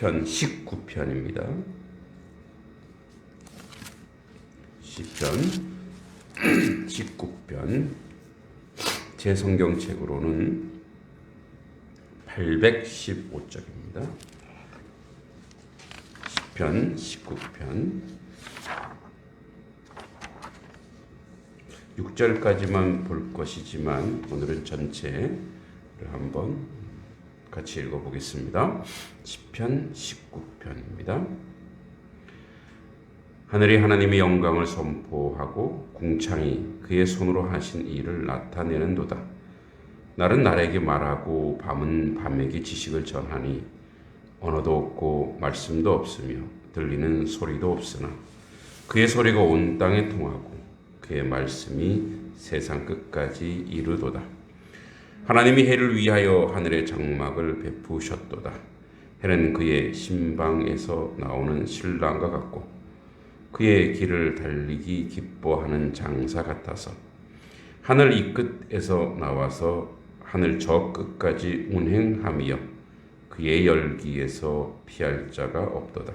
시편 19편입니다. 시편 19편 제 성경책으로는 815쪽입니다. 시편 19편 6절까지만 볼 것이지만 오늘은 전체를 한번 같이 읽어보겠습니다. 시편 19편입니다. 하늘이 하나님의 영광을 선포하고 궁창이 그의 손으로 하신 일을 나타내는도다. 날은 날에게 말하고 밤은 밤에게 지식을 전하니 언어도 없고 말씀도 없으며 들리는 소리도 없으나 그의 소리가 온 땅에 통하고 그의 말씀이 세상 끝까지 이르도다. 하나님이 해를 위하여 하늘의 장막을 베푸셨도다. 해는 그의 신방에서 나오는 신랑과 같고 그의 길을 달리기 기뻐하는 장사 같아서 하늘 이 끝에서 나와서 하늘 저 끝까지 운행하며 그의 열기에서 피할 자가 없도다.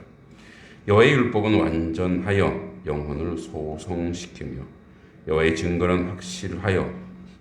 여호와의 율법은 완전하여 영혼을 소성시키며 여호와의 증거는 확실하여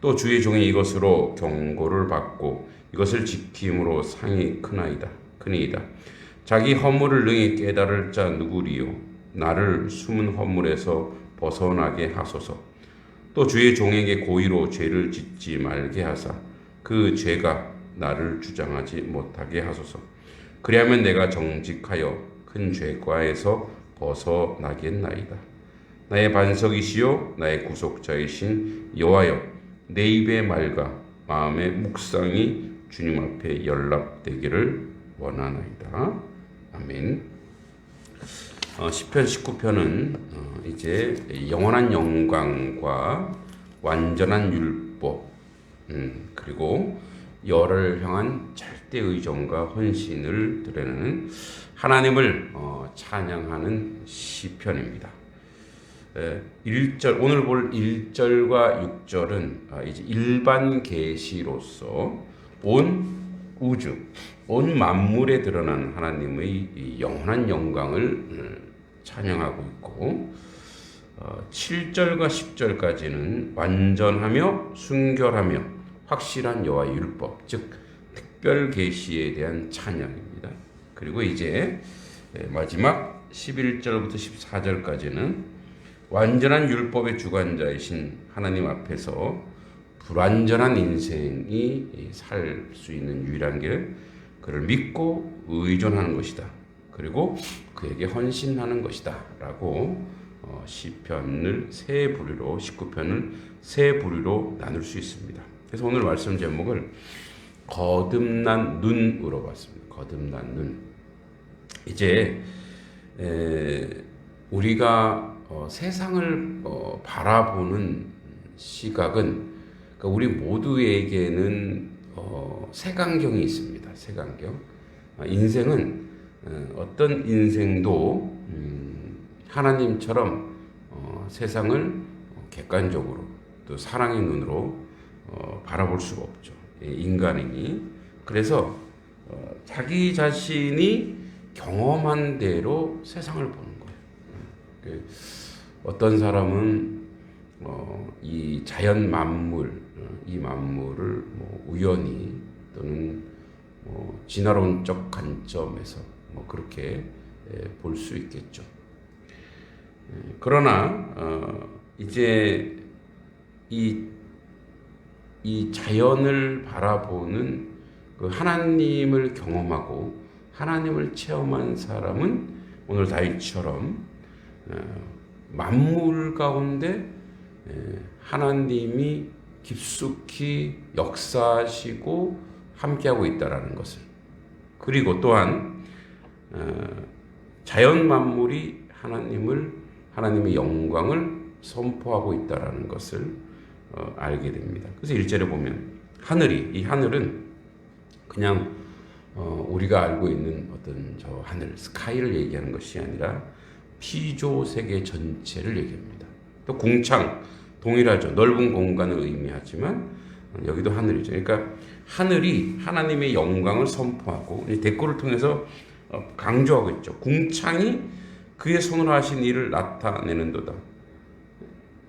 또 주의 종이 이것으로 경고를 받고 이것을 지킴으로 상이 크나이다. 크니이다. 자기 허물을 능히 깨달을 자 누구리요? 나를 숨은 허물에서 벗어나게 하소서. 또 주의 종에게 고의로 죄를 짓지 말게 하사 그 죄가 나를 주장하지 못하게 하소서. 그리하면 내가 정직하여 큰 죄과에서 벗어나겠나이다. 나의 반석이시요 나의 구속자이신 여호와여 내 입의 말과 마음의 묵상이 주님 앞에 연락되기를 원하나이다. 아멘. 어, 시편 19편은 어, 이제 영원한 영광과 완전한 율법 음, 그리고 열을 향한 절대 의존과 헌신을 드러내는 하나님을 어, 찬양하는 시편입니다. 에, 1절 오늘 볼 1절과 6절은 아, 이제 일반 계시로서 온 우주, 온 만물에 드러난 하나님의 영원한 영광을 음, 찬양하고 있고 7절과 10절까지는 완전하며 순결하며 확실한 여호와의 율법, 즉 특별 계시에 대한 찬양입니다. 그리고 이제 마지막 11절부터 14절까지는 완전한 율법의 주관자이신 하나님 앞에서 불완전한 인생이 살 수 있는 유일한 길, 그를 믿고 의존하는 것이다. 그리고 그에게 헌신하는 것이다. 라고 어, 시편을 세 부류로 19편을 세 부류로 나눌 수 있습니다. 그래서 오늘 말씀 제목을 거듭난 눈으로 봤습니다. 거듭난 눈. 이제 에, 우리가 어, 세상을 어, 바라보는 시각은 그러니까 우리 모두에게는 어, 색안경이 있습니다. 색안경. 아, 인생은 어, 어떤 인생도 음, 하나님처럼 어, 세상을 객관적으로 또 사랑의 눈으로 어, 바라볼 수가 없죠. 예, 인간이 그래서 어, 자기 자신이 경험한 대로 세상을 보는 거예요. 그 어떤 사람은 어, 이 자연 만물, 어, 이 만물을 뭐 우연히 또는 뭐 진화론적 관점에서 뭐 그렇게 볼 수 있겠죠. 예, 그러나 어, 이제 이, 이 자연을 바라보는 그 하나님을 경험하고 하나님을 체험한 사람은 오늘 다윗처럼 어, 만물 가운데 하나님이 깊숙이 역사하시고 함께하고 있다라는 것을 그리고 또한 어, 자연 만물이 하나님을 하나님의 영광을 선포하고 있다라는 것을 어, 알게 됩니다. 그래서 일절에 보면 하늘이 이 하늘은 그냥 어, 우리가 알고 있는 어떤 저 하늘 스카이를 얘기하는 것이 아니라 피조 세계 전체를 얘기합니다. 또 궁창 동일하죠. 넓은 공간을 의미하지만 여기도 하늘이죠. 그러니까 하늘이 하나님의 영광을 선포하고 이 댓글을 통해서 어, 강조하고 있죠. 궁창이 그의 손으로 하신 일을 나타내는도다.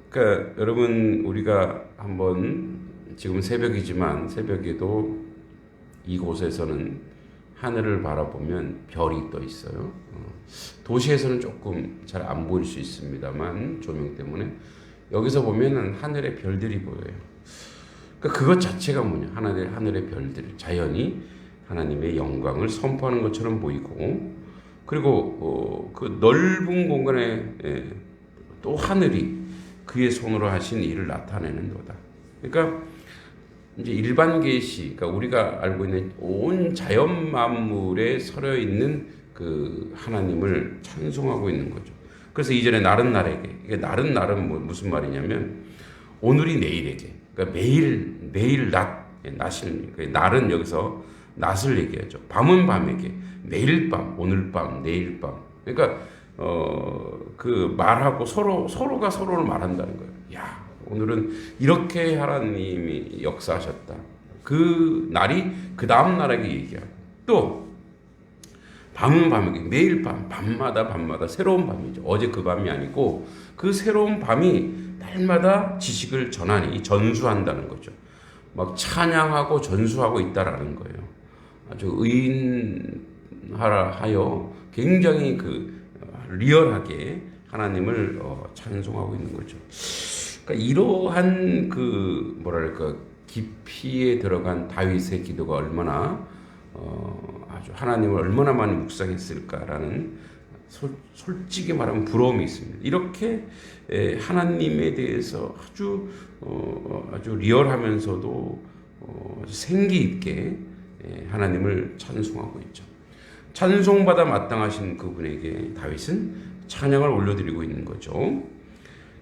그러니까 여러분 우리가 한번 지금 새벽이지만 새벽에도 이곳에서는 하늘을 바라보면 별이 떠 있어요. 어, 도시에서는 조금 잘 안 보일 수 있습니다만 조명 때문에 여기서 보면은 하늘의 별들이 보여요. 그러니까 그것 자체가 뭐냐? 하나의 하늘의 별들, 자연이 하나님의 영광을 선포하는 것처럼 보이고, 그리고 어, 그 넓은 공간에 예, 또 하늘이 그의 손으로 하신 일을 나타내는도다. 그러니까 이제 일반 계시, 그러니까 우리가 알고 있는 온 자연 만물에 서려 있는 그 하나님을 찬송하고 있는 거죠. 그래서 이전에 날은 날에게 이게 날은 날은 뭐 무슨 말이냐면 오늘이 내일에게 그러니까 매일 매일 낮 낮을 그러니까 날은 여기서 낮을 얘기하죠. 밤은 밤에게 매일 밤 오늘 밤 내일 밤 그러니까 어 그 말하고 서로 서로가 서로를 말한다는 거예요. 야 오늘은 이렇게 하나님이 역사하셨다. 그 날이 그 다음 날에게 얘기하고 또 밤은 밤이게 매일 밤 밤마다 밤마다 새로운 밤이죠. 어제 그 밤이 아니고 그 새로운 밤이 날마다 지식을 전하니 전수한다는 거죠. 막 찬양하고 전수하고 있다라는 거예요. 아주 의인하여 굉장히 그 리얼하게 하나님을 어, 찬송하고 있는 거죠. 그러니까 이러한 그 뭐랄까 깊이에 들어간 다윗의 기도가 얼마나 어, 아주 하나님을 얼마나 많이 묵상했을까라는 솔, 솔직히 말하면 부러움이 있습니다. 이렇게 에, 하나님에 대해서 아주 어, 아주 리얼하면서도 어, 생기 있게 에, 하나님을 찬송하고 있죠. 찬송받아 마땅하신 그분에게 다윗은 찬양을 올려드리고 있는 거죠.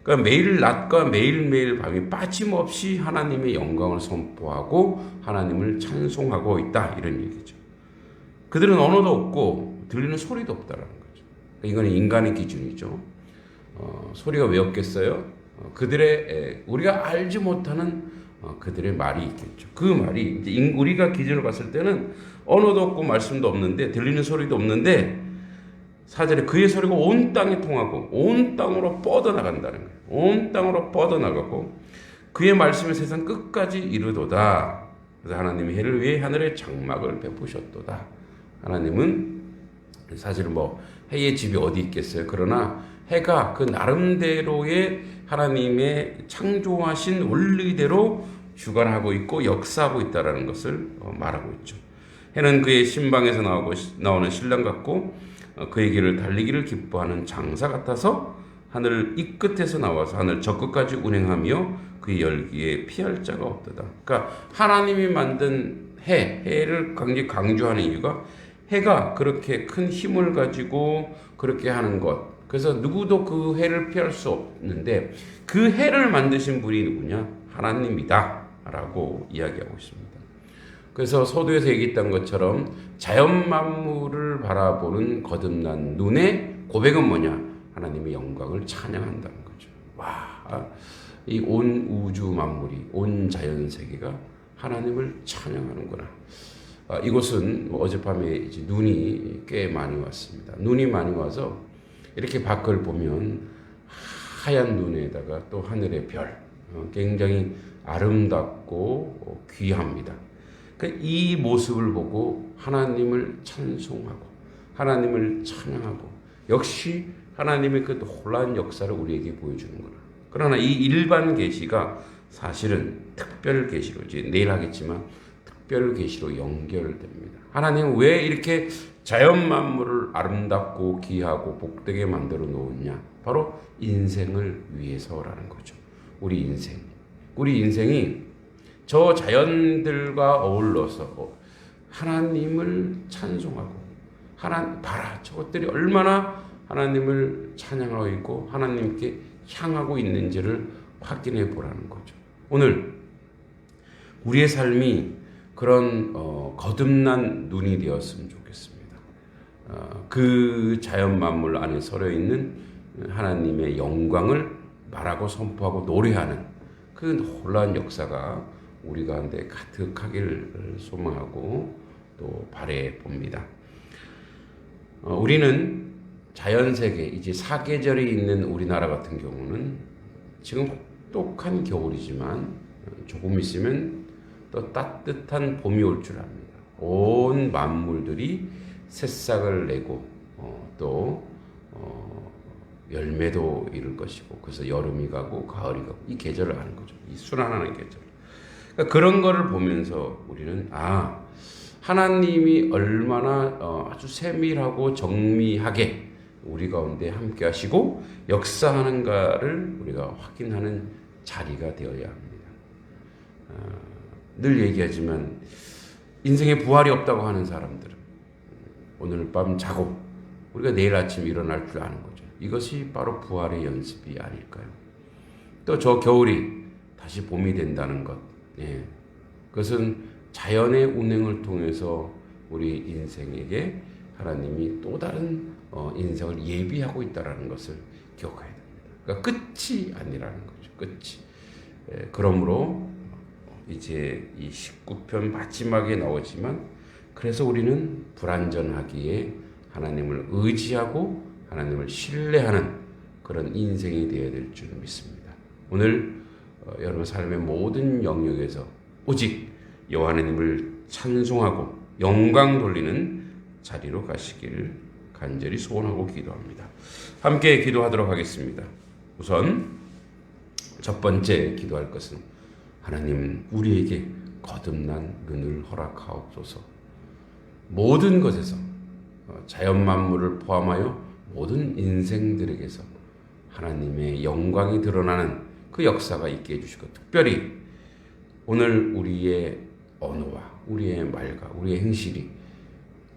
그러니까 매일 낮과 매일매일 밤이 빠짐없이 하나님의 영광을 선포하고 하나님을 찬송하고 있다 이런 얘기죠. 그들은 언어도 없고 들리는 소리도 없다라는 거죠. 그러니까 이거는 인간의 기준이죠. 어, 소리가 왜 없겠어요? 어, 그들의 에, 우리가 알지 못하는 어, 그들의 말이 있겠죠. 그 말이 이제 인, 우리가 기준을 봤을 때는 언어도 없고 말씀도 없는데 들리는 소리도 없는데 사절에 그의 소리가 온 땅에 통하고 온 땅으로 뻗어나간다는 거예요. 온 땅으로 뻗어나가고 그의 말씀이 세상 끝까지 이르도다. 그래서 하나님이 해를 위해 하늘의 장막을 베푸셨도다. 하나님은 사실은 뭐 해의 집이 어디 있겠어요. 그러나 해가 그 나름대로의 하나님의 창조하신 원리대로 주관하고 있고 역사하고 있다라는 것을 어, 말하고 있죠. 해는 그의 신방에서 나오고 나오는 신랑 같고 어, 그의 길을 달리기를 기뻐하는 장사 같아서 하늘 이 끝에서 나와서 하늘 저 끝까지 운행하며 그의 열기에 피할 자가 없도다. 그러니까 하나님이 만든 해, 해를 강조 강조하는 이유가 해가 그렇게 큰 힘을 가지고 그렇게 하는 것. 그래서 누구도 그 해를 피할 수 없는데 그 해를 만드신 분이 누구냐? 하나님이다. 라고 이야기하고 있습니다. 그래서 서두에서 얘기했던 것처럼 자연 만물을 바라보는 거듭난 눈의 고백은 뭐냐? 하나님의 영광을 찬양한다는 거죠. 와, 이 온 우주 만물이, 온 자연 세계가 하나님을 찬양하는구나. 아, 이곳은 뭐 어젯밤에 눈이 꽤 많이 왔습니다. 눈이 많이 와서 이렇게 밖을 보면 하얀 눈에다가 또 하늘의 별, 어, 굉장히 아름답고 어, 귀합니다. 그러니까 이 모습을 보고 하나님을 찬송하고 하나님을 찬양하고 역시 하나님의 그 놀라운 역사를 우리에게 보여주는구나. 그러나 이 일반 계시가 사실은 특별 계시로 이제 내일 하겠지만 특별 계시로 연결됩니다. 하나님은 왜 이렇게 자연 만물을 아름답고 귀하고 복되게 만들어 놓았냐? 바로 인생을 위해서라는 거죠. 우리 인생. 우리 인생이 저 자연들과 어울러서 하나님을 찬송하고 하나 봐라 저것들이 얼마나 하나님을 찬양하고 있고 하나님께 향하고 있는지를 확인해 보라는 거죠. 오늘 우리의 삶이 그런 어, 거듭난 눈이 되었으면 좋겠습니다. 어, 그 자연 만물 안에 서려 있는 하나님의 영광을 말하고 선포하고 노래하는 그 놀라운 역사가 우리 가운데 가득하기를 소망하고 또 바래 봅니다. 어, 우리는 자연 세계 이제 사계절이 있는 우리나라 같은 경우는 지금 혹독한 겨울이지만 조금 있으면 또 따뜻한 봄이 올 줄 압니다. 온 만물들이 새싹을 내고 어, 또 어, 열매도 이룰 것이고 그래서 여름이 가고 가을이 가고 이 계절을 아는 거죠. 이 순환하는 계절. 그러니까 그런 거를 보면서 우리는 아 하나님이 얼마나 어, 아주 세밀하고 정밀하게 우리 가운데 함께 하시고 역사하는가를 우리가 확인하는 자리가 되어야 합니다. 어, 늘 얘기하지만 인생에 부활이 없다고 하는 사람들은 오늘 밤 자고 우리가 내일 아침 일어날 줄 아는 거죠. 이것이 바로 부활의 연습이 아닐까요? 또 저 겨울이 다시 봄이 된다는 것. 예. 그것은 자연의 운행을 통해서 우리 인생에게 하나님이 또 다른 어, 인생을 예비하고 있다라는 것을 기억해야 됩니다. 그러니까 끝이 아니라는 거죠. 끝이. 예, 그러므로 이제 이 19편 마지막에 나오지만 그래서 우리는 불완전하기에 하나님을 의지하고 하나님을 신뢰하는 그런 인생이 되어야 될 줄 믿습니다. 오늘 어, 여러분 삶의 모든 영역에서 오직 여호와 하나님을 찬송하고 영광 돌리는 자리로 가시기를 간절히 소원하고 기도합니다. 함께 기도하도록 하겠습니다. 우선 첫 번째 기도할 것은 하나님 우리에게 거듭난 눈을 허락하옵소서. 모든 것에서 어, 자연 만물을 포함하여 모든 인생들에게서 하나님의 영광이 드러나는 그 역사가 있게 해주시고 특별히 오늘 우리의 언어와 우리의 말과 우리의 행실이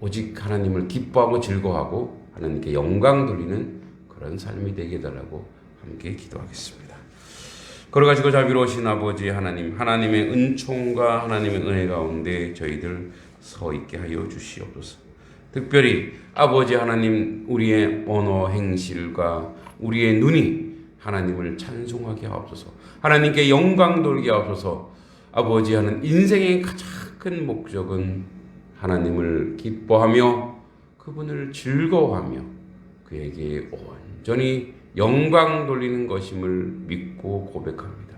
오직 하나님을 기뻐하고 즐거워하고 하나님께 영광 돌리는 그런 삶이 되게 해달라고 함께 기도하겠습니다. 걸어가시고 자비로우신 아버지 하나님, 하나님의 은총과 하나님의 은혜 가운데 저희들 서 있게 하여 주시옵소서. 특별히 아버지 하나님 우리의 언어 행실과 우리의 눈이 하나님을 찬송하게 하옵소서. 하나님께 영광 돌게 하옵소서. 아버지 하는 인생의 가장 큰 목적은 하나님을 기뻐하며 그분을 즐거워하며 그에게 온전히 영광 돌리는 것임을 믿고 고백합니다.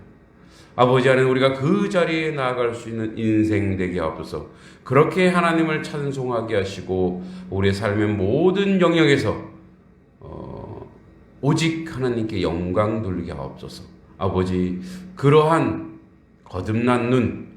아버지 하나님 우리가 그 자리에 나아갈 수 있는 인생 되게 하옵소서. 그렇게 하나님을 찬송하게 하시고 우리의 삶의 모든 영역에서 어, 오직 하나님께 영광 돌리게 하옵소서. 아버지 그러한 거듭난 눈,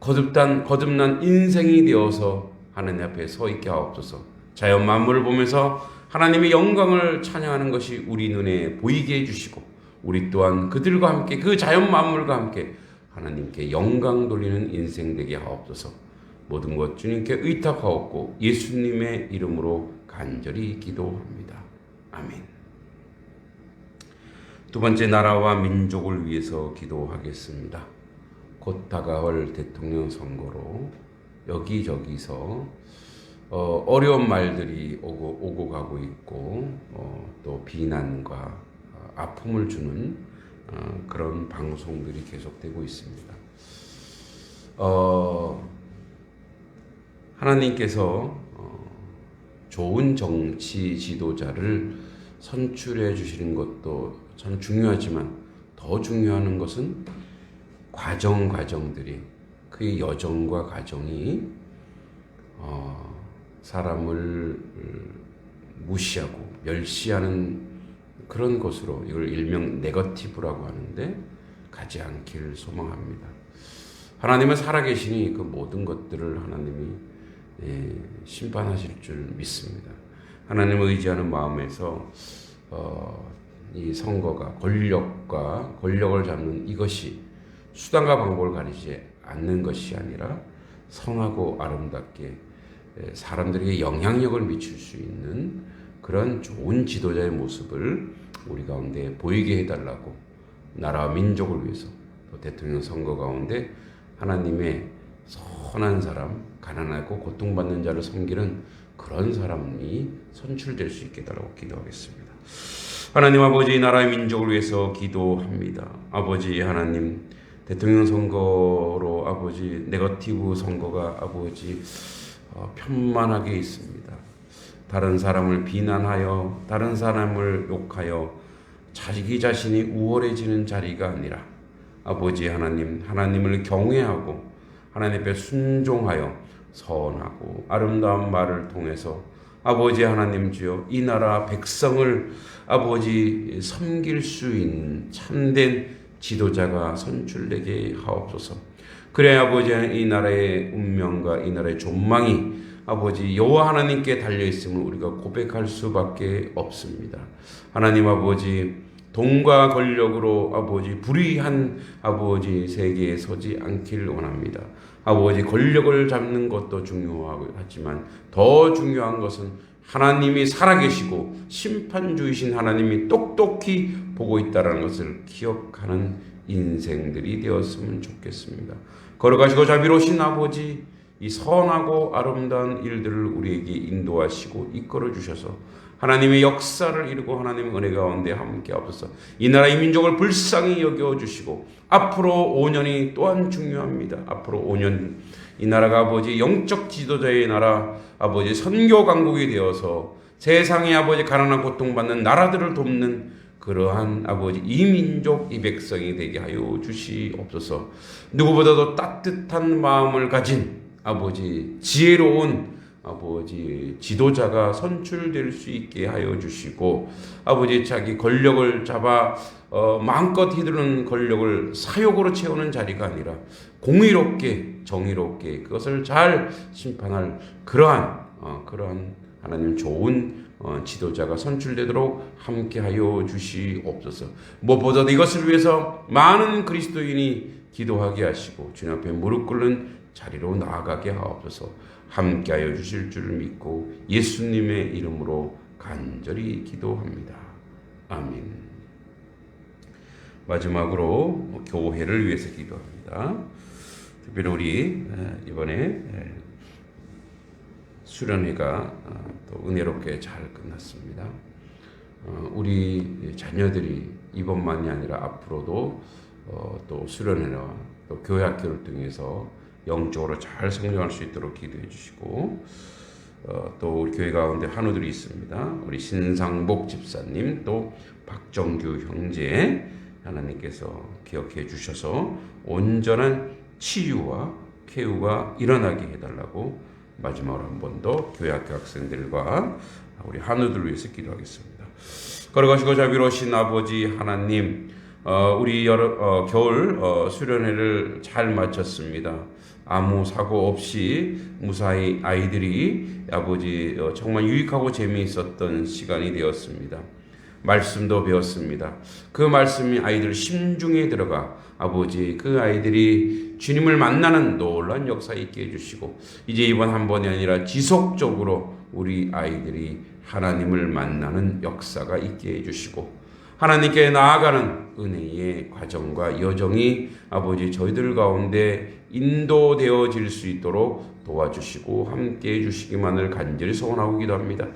거듭단 거듭난 인생이 되어서 하나님 앞에 서 있게 하옵소서. 자연 만물을 보면서 하나님의 영광을 찬양하는 것이 우리 눈에 보이게 해주시고 우리 또한 그들과 함께 그 자연 만물과 함께 하나님께 영광 돌리는 인생 되게 하옵소서. 모든 것 주님께 의탁하옵고 예수님의 이름으로 간절히 기도합니다. 아멘. 두 번째 나라와 민족을 위해서 기도하겠습니다. 곧 다가올 대통령 선거로 여기저기서 어, 어려운 말들이 오고, 오고 가고 있고 어, 또 비난과 어, 아픔을 주는 어, 그런 방송들이 계속되고 있습니다. 어, 하나님께서 어, 좋은 정치 지도자를 선출해 주시는 것도 참 중요하지만 더 중요한 것은 과정 과정들이 그 여정과 과정이 어, 사람을 무시하고 멸시하는 그런 것으로 이걸 일명 네거티브라고 하는데 가지 않기를 소망합니다. 하나님은 살아계시니 그 모든 것들을 하나님이 예, 심판하실 줄 믿습니다. 하나님을 의지하는 마음에서 어, 이 선거가 권력과 권력을 잡는 이것이 수단과 방법을 가리지 않는 것이 아니라 선하고 아름답게 사람들에게 영향력을 미칠 수 있는 그런 좋은 지도자의 모습을 우리 가운데 보이게 해달라고 나라와 민족을 위해서 또 대통령 선거 가운데 하나님의 선한 사람, 가난하고 고통받는 자를 섬기는 그런 사람이 선출될 수 있게 달라고 기도하겠습니다. 하나님 아버지 나라의 민족을 위해서 기도합니다. 아버지 하나님 대통령 선거로 아버지 네거티브 선거가 아버지 어, 편만하게 있습니다. 다른 사람을 비난하여 다른 사람을 욕하여 자기 자신이 우월해지는 자리가 아니라 아버지 하나님 하나님을 경외하고 하나님 앞에 순종하여 선하고 아름다운 말을 통해서 아버지 하나님 주여 이 나라 백성을 아버지 섬길 수 있는 참된 지도자가 선출되게 하옵소서. 그래 아버지 이 나라의 운명과 이 나라의 존망이 아버지 여호와 하나님께 달려 있음을 우리가 고백할 수밖에 없습니다. 하나님 아버지 돈과 권력으로 아버지 불의한 아버지 세계에 서지 않기를 원합니다. 아버지 권력을 잡는 것도 중요하지만 더 중요한 것은 하나님이 살아계시고 심판주이신 하나님이 똑똑히 보고 있다는 것을 기억하는 인생들이 되었으면 좋겠습니다. 걸어가시고 자비로우신 아버지 이 선하고 아름다운 일들을 우리에게 인도하시고 이끌어 주셔서 하나님의 역사를 이루고 하나님의 은혜 가운데 함께 하옵소서. 이 나라 이 민족을 불쌍히 여겨 주시고 앞으로 5년이 또한 중요합니다. 앞으로 5년 이 나라가 아버지 영적 지도자의 나라 아버지 선교 강국이 되어서 세상의 아버지 가난한 고통받는 나라들을 돕는 그러한 아버지 이 민족 이 백성이 되게 하여 주시옵소서. 누구보다도 따뜻한 마음을 가진 아버지 지혜로운 아버지 지도자가 선출될 수 있게 하여 주시고 아버지 자기 권력을 잡아 어, 마음껏 휘두르는 권력을 사욕으로 채우는 자리가 아니라 공의롭게 정의롭게 그것을 잘 심판할 그러한 어, 그러한 하나님 좋은 어, 지도자가 선출되도록 함께하여 주시옵소서. 무엇보다도 이것을 위해서 많은 그리스도인이 기도하게 하시고 주님 앞에 무릎 꿇는 자리로 나아가게 하옵소서. 함께하여 주실 줄을 믿고 예수님의 이름으로 간절히 기도합니다. 아멘. 마지막으로 교회를 위해서 기도합니다. 특별히 우리 이번에 수련회가 어, 또 은혜롭게 잘 끝났습니다. 어, 우리 자녀들이 이번만이 아니라 앞으로도 어, 또 수련회와 또 교회 학교를 통해서 영적으로 잘 성장할 수 있도록 기도해 주시고 어, 또 우리 교회 가운데 한우들이 있습니다. 우리 신상복 집사님 또 박정규 형제 하나님께서 기억해 주셔서 온전한 치유와 쾌유가 일어나게 해달라고 마지막으로 한 번 더 교회 학교 학생들과 우리 한우들을 위해서 기도하겠습니다. 걸어가시고 자비로우신 아버지 하나님 어, 우리 여러, 어, 겨울 어, 수련회를 잘 마쳤습니다. 아무 사고 없이 무사히 아이들이 아버지 어, 정말 유익하고 재미있었던 시간이 되었습니다. 말씀도 배웠습니다. 그 말씀이 아이들 심중에 들어가 아버지 그 아이들이 주님을 만나는 놀란 역사 있게 해주시고 이제 이번 한 번이 아니라 지속적으로 우리 아이들이 하나님을 만나는 역사가 있게 해주시고 하나님께 나아가는 은혜의 과정과 여정이 아버지 저희들 가운데 인도되어질 수 있도록 도와주시고 함께 해주시기만을 간절히 소원하고 기도합니다.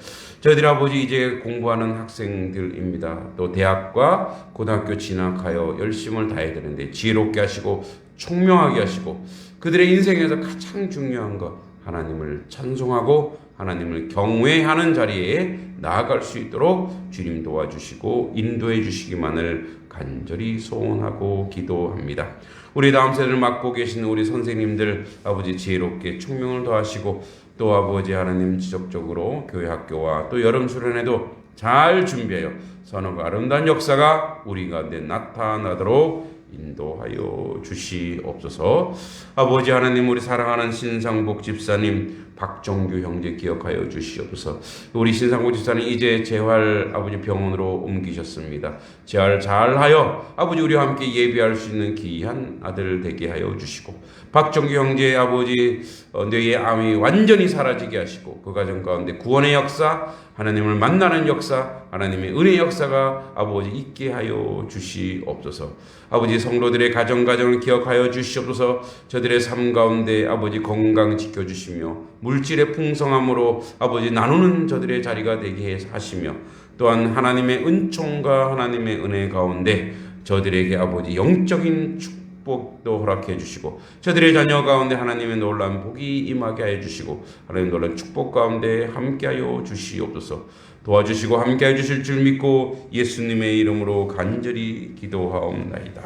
저희들 아버지 이제 공부하는 학생들입니다. 또 대학과 고등학교 진학하여 열심을 다해야 되는데 지혜롭게 하시고 총명하게 하시고 그들의 인생에서 가장 중요한 것 하나님을 찬송하고 하나님을 경외하는 자리에 나아갈 수 있도록 주님 도와주시고 인도해 주시기만을 간절히 소원하고 기도합니다. 우리 다음 세대를 맡고 계신 우리 선생님들 아버지 지혜롭게 총명을 더하시고 또 아버지 하나님 지속적으로 교회 학교와 또 여름 수련회도 잘 준비하여 선호가 아름다운 역사가 우리 가운데 나타나도록 인도하여 주시옵소서. 아버지 하나님 우리 사랑하는 신상복 집사님 박정규 형제 기억하여 주시옵소서. 우리 신상구 집사는 이제 재활 아버지 병원으로 옮기셨습니다. 재활 잘하여 아버지 우리와 함께 예비할 수 있는 귀한 아들 되게 하여 주시고 박정규 형제 아버지 어, 뇌의 암이 완전히 사라지게 하시고 그 가정 가운데 구원의 역사 하나님을 만나는 역사 하나님의 은혜 역사가 아버지 있게 하여 주시옵소서 아버지 성도들의 가정 가정을 기억하여 주시옵소서 저들의 삶 가운데 아버지 건강 지켜 주시며 물질의 풍성함으로 아버지 나누는 저들의 자리가 되게 하시며 또한 하나님의 은총과 하나님의 은혜 가운데 저들에게 아버지 영적인 축복도 허락해 주시고 저들의 자녀 가운데 하나님의 놀라운 복이 임하게 해 주시고 하나님 놀라운 축복 가운데 함께하여 주시옵소서. 도와주시고 함께해 주실 줄 믿고 예수님의 이름으로 간절히 기도하옵나이다.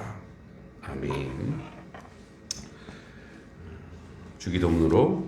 아멘. 주기도문으로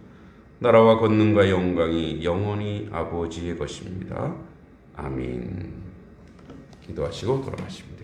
나라와 권능과 영광이 영원히 아버지의 것입니다. 아멘. 기도하시고 돌아가십니다.